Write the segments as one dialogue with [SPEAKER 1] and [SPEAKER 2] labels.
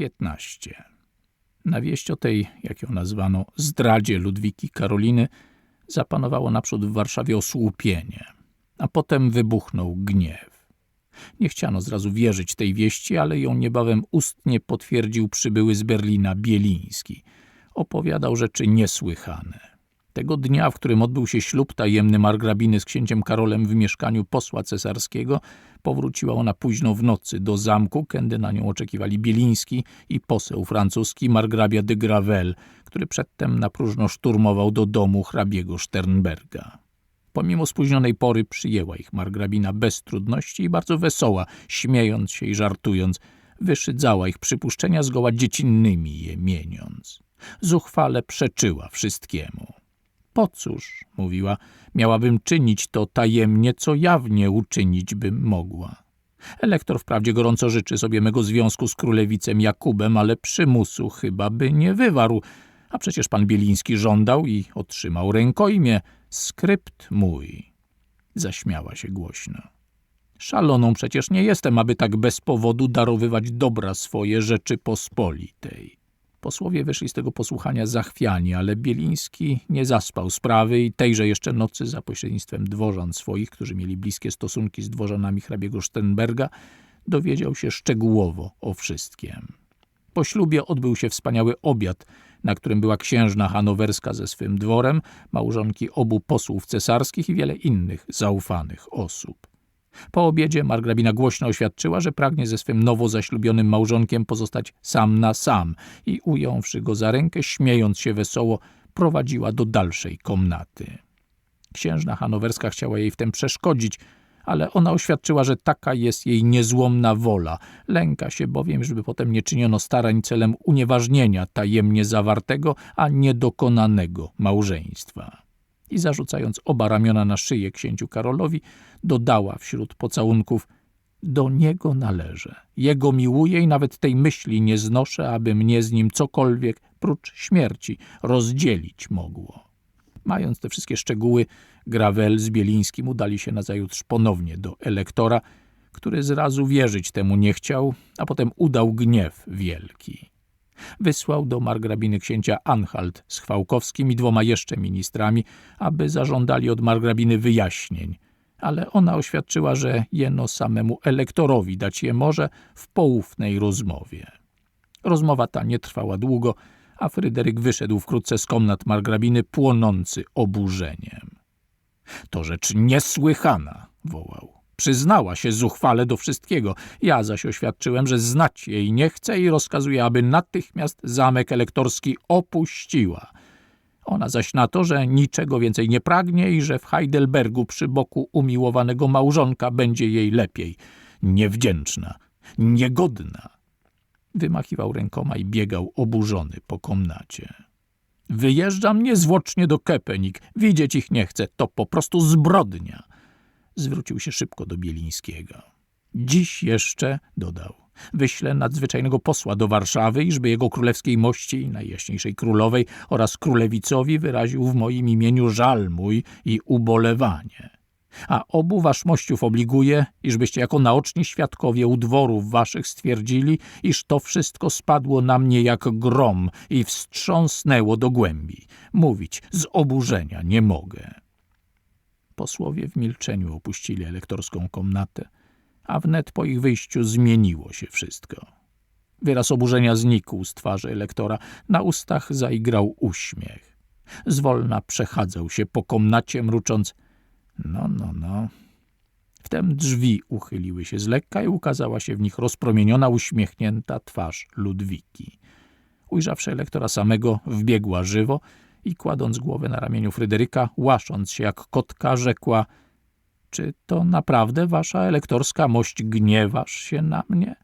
[SPEAKER 1] 15. Na wieść o tej, jak ją nazwano, zdradzie Ludwiki Karoliny zapanowało naprzód w Warszawie osłupienie, a potem wybuchnął gniew. Nie chciano zrazu wierzyć tej wieści, ale ją niebawem ustnie potwierdził przybyły z Berlina Bieliński. Opowiadał rzeczy niesłychane. Tego dnia, w którym odbył się ślub tajemny margrabiny z księciem Karolem w mieszkaniu posła cesarskiego, powróciła ona późno w nocy do zamku, kiedy na nią oczekiwali Bieliński i poseł francuski margrabia de Gravel, który przedtem na próżno szturmował do domu hrabiego Sternberga. Pomimo spóźnionej pory przyjęła ich margrabina bez trudności i bardzo wesoła, śmiejąc się i żartując, wyszydzała ich przypuszczenia zgoła dziecinnymi je mieniąc. Zuchwale przeczyła wszystkiemu. Po cóż, mówiła, miałabym czynić to tajemnie, co jawnie uczynić bym mogła. Elektor wprawdzie gorąco życzy sobie mego związku z królewicem Jakubem, ale przymusu chyba by nie wywarł, a przecież pan Bieliński żądał i otrzymał rękojmie skrypt mój. Zaśmiała się głośno. Szaloną przecież nie jestem, aby tak bez powodu darowywać dobra swoje rzeczy pospolitej. Posłowie wyszli z tego posłuchania zachwiani, ale Bieliński nie zaspał sprawy i tejże jeszcze nocy za pośrednictwem dworzan swoich, którzy mieli bliskie stosunki z dworzanami hrabiego Sternberga, dowiedział się szczegółowo o wszystkim. Po ślubie odbył się wspaniały obiad, na którym była księżna hanowerska ze swym dworem, małżonki obu posłów cesarskich i wiele innych zaufanych osób. Po obiedzie margrabina głośno oświadczyła, że pragnie ze swym nowo zaślubionym małżonkiem pozostać sam na sam i ująwszy go za rękę, śmiejąc się wesoło, prowadziła do dalszej komnaty. Księżna hanowerska chciała jej w tym przeszkodzić, ale ona oświadczyła, że taka jest jej niezłomna wola. Lęka się bowiem, żeby potem nie czyniono starań celem unieważnienia tajemnie zawartego, a niedokonanego małżeństwa i zarzucając oba ramiona na szyję księciu Karolowi, dodała wśród pocałunków do niego należę. Jego miłuję i nawet tej myśli nie znoszę, aby mnie z nim cokolwiek, prócz śmierci, rozdzielić mogło. Mając te wszystkie szczegóły, Gravel z Bielińskim udali się nazajutrz ponownie do elektora, który zrazu wierzyć temu nie chciał, a potem udał gniew wielki wysłał do margrabiny księcia Anhalt z Chwałkowskim i dwoma jeszcze ministrami, aby zażądali od margrabiny wyjaśnień, ale ona oświadczyła, że jeno samemu elektorowi dać je może w poufnej rozmowie. Rozmowa ta nie trwała długo, a Fryderyk wyszedł wkrótce z komnat margrabiny płonący oburzeniem. To rzecz niesłychana, wołał. Przyznała się zuchwale do wszystkiego. Ja zaś oświadczyłem, że znać jej nie chcę i rozkazuję, aby natychmiast zamek elektorski opuściła. Ona zaś na to, że niczego więcej nie pragnie i że w Heidelbergu przy boku umiłowanego małżonka będzie jej lepiej. Niewdzięczna, niegodna. Wymachiwał rękoma i biegał oburzony po komnacie. Wyjeżdżam niezwłocznie do Kepenik. Widzieć ich nie chcę. To po prostu zbrodnia zwrócił się szybko do Bielińskiego. Dziś jeszcze, dodał, wyślę nadzwyczajnego posła do Warszawy, iżby jego królewskiej mości, najjaśniejszej królowej oraz królewicowi wyraził w moim imieniu żal mój i ubolewanie. A obu wasz mościów obliguje, iżbyście jako naoczni świadkowie u dworów waszych stwierdzili, iż to wszystko spadło na mnie jak grom i wstrząsnęło do głębi. Mówić z oburzenia nie mogę. Posłowie w milczeniu opuścili elektorską komnatę, a wnet po ich wyjściu zmieniło się wszystko. Wyraz oburzenia znikł z twarzy elektora, na ustach zaigrał uśmiech. Zwolna przechadzał się po komnacie, mrucząc no, no, no. Wtem drzwi uchyliły się z lekka i ukazała się w nich rozpromieniona, uśmiechnięta twarz Ludwiki. Ujrzawszy elektora samego, wbiegła żywo i kładąc głowę na ramieniu Fryderyka, łasząc się jak kotka, rzekła Czy to naprawdę wasza elektorska mość gniewasz się na mnie?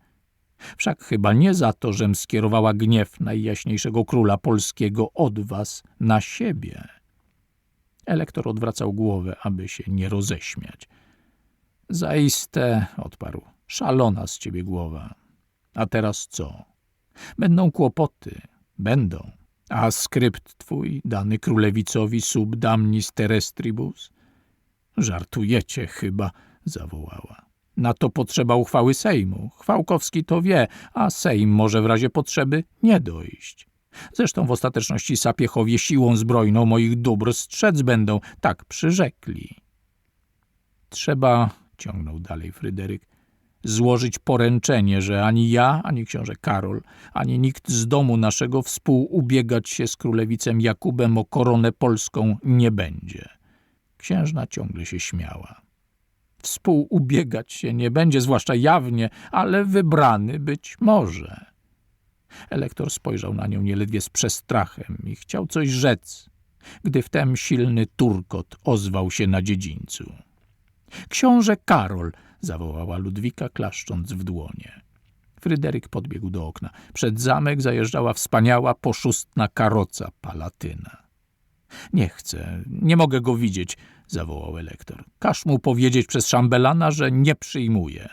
[SPEAKER 1] Wszak chyba nie za to, żem skierowała gniew najjaśniejszego króla polskiego od was na siebie. Elektor odwracał głowę, aby się nie roześmiać. Zaiste, odparł, szalona z ciebie głowa. A teraz co? Będą kłopoty, będą. A skrypt twój, dany królewicowi sub damnis terrestribus? Żartujecie chyba, zawołała. Na to potrzeba uchwały Sejmu. Chwałkowski to wie, a Sejm może w razie potrzeby nie dojść. Zresztą w ostateczności sapiechowie siłą zbrojną moich dóbr strzec będą, tak przyrzekli. Trzeba, ciągnął dalej Fryderyk, złożyć poręczenie, że ani ja, ani książę Karol, ani nikt z domu naszego współubiegać się z królewicem Jakubem o koronę polską nie będzie. Księżna ciągle się śmiała. Współubiegać się nie będzie, zwłaszcza jawnie, ale wybrany być może. Elektor spojrzał na nią nieledwie z przestrachem i chciał coś rzec, gdy wtem silny turkot ozwał się na dziedzińcu. Książę Karol! Zawołała Ludwika, klaszcząc w dłonie. Fryderyk podbiegł do okna. Przed zamek zajeżdżała wspaniała, poszustna karoca palatyna. Nie chcę, nie mogę go widzieć, zawołał elektor. Każ mu powiedzieć przez szambelana, że nie przyjmuje.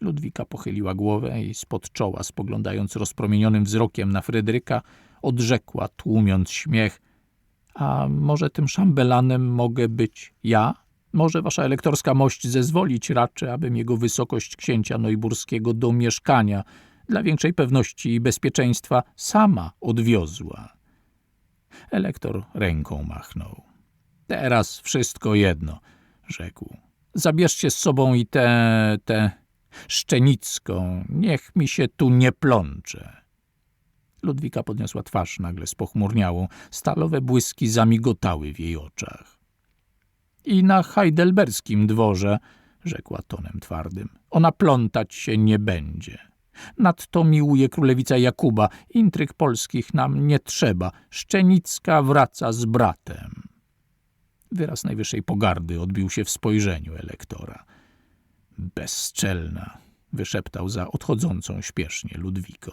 [SPEAKER 1] Ludwika pochyliła głowę i spod czoła, spoglądając rozpromienionym wzrokiem na Fryderyka, odrzekła, tłumiąc śmiech. A może tym szambelanem mogę być ja? Może wasza elektorska mość zezwolić raczy, abym jego wysokość księcia Nojburskiego do mieszkania dla większej pewności i bezpieczeństwa sama odwiozła. Elektor ręką machnął. Teraz wszystko jedno, rzekł. Zabierzcie z sobą i tę, tę szczenicką, niech mi się tu nie plącze. Ludwika podniosła twarz nagle spochmurniałą, stalowe błyski zamigotały w jej oczach. I na heidelberskim dworze, rzekła tonem twardym, ona plątać się nie będzie. Nadto miłuje królewica Jakuba, intryg polskich nam nie trzeba, Szczenicka wraca z bratem. Wyraz najwyższej pogardy odbił się w spojrzeniu elektora. Bezczelna, wyszeptał za odchodzącą śpiesznie Ludwiką.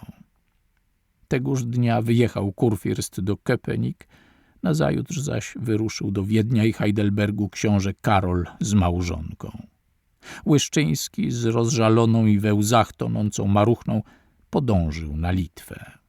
[SPEAKER 1] Tegoż dnia wyjechał kurfürst do Köpenick, nazajutrz zaś wyruszył do Wiednia i Heidelbergu książę Karol z małżonką. Łyszczyński z rozżaloną i we łzach tonącą maruchną podążył na Litwę.